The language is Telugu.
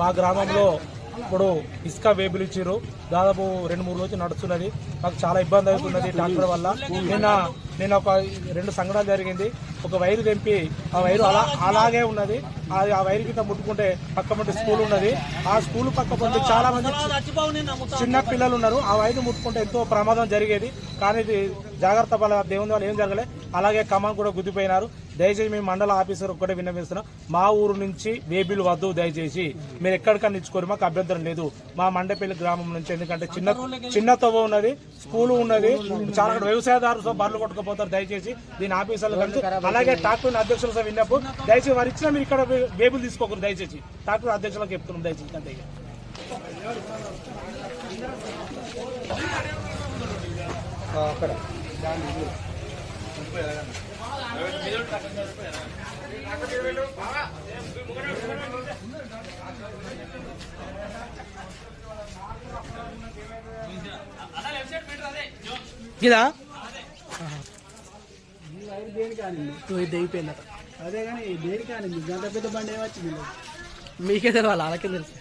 మా గ్రామంలో ఇప్పుడు ఇసుక వేపులు ఇచ్చారు దాదాపు రెండు మూడు రోజులు నడుస్తున్నది. మాకు చాలా ఇబ్బంది అవుతున్నది ట్రాక్టర్ వల్ల. నిన్న నేను ఒక రెండు సంఘటనలు జరిగింది. ఒక వైరు తెంపి ఆ వైరు అలా అలాగే ఉన్నది. అది ఆ వైరు కింద ముట్టుకుంటే పక్క పంటి స్కూల్ ఉన్నది. ఆ స్కూల్ పక్క పంటి చాలా మంది చిన్న పిల్లలు ఉన్నారు. ఆ వైరు ముట్టుకుంటే ఎంతో ప్రమాదం జరిగేది. కానీ ఇది జాగ్రత్త వల్ల దేవుని వల్ల ఏం జరగలే. అలాగే కమాన్ కూడా గుద్దిపోయినారు. దయచేసి మేము మండల ఆఫీసర్ ఒక్కటే విన్నవిస్తున్నాం. మా ఊరు నుంచి బేబీలు వద్దు దయచేసి. మీరు ఎక్కడికన్నా ఇచ్చుకోరు. మాకు అభ్యంతరం లేదు. మా మండపల్లి గ్రామం నుంచి ఎందుకంటే చిన్న చిన్న తవ్వ ఉన్నది. స్కూల్ ఉన్నది. చాలా అక్కడ బర్లు కొట్టుకో కొట్టుకుపోతారు దయచేసి దీని ఆఫీసర్లు కలిసి అలాగే ట్రాక్టర్ అధ్యక్షులు విన్నప్పుడు దయచేసి వారు ఇచ్చిన మీరు ఇక్కడ వేబులు తీసుకోకూడదు దయచేసి ట్రాక్టర్ అధ్యక్షులకు చెప్తున్నాం దయచేసి అంతే. ఇదా దేనికి కానింది దిగిపోయిందట అదే కానీ దేనికి కానింది గంట పెద్ద బండి ఏమొచ్చింది? మీకే తెలవాలి వాళ్ళకే తెలుసు.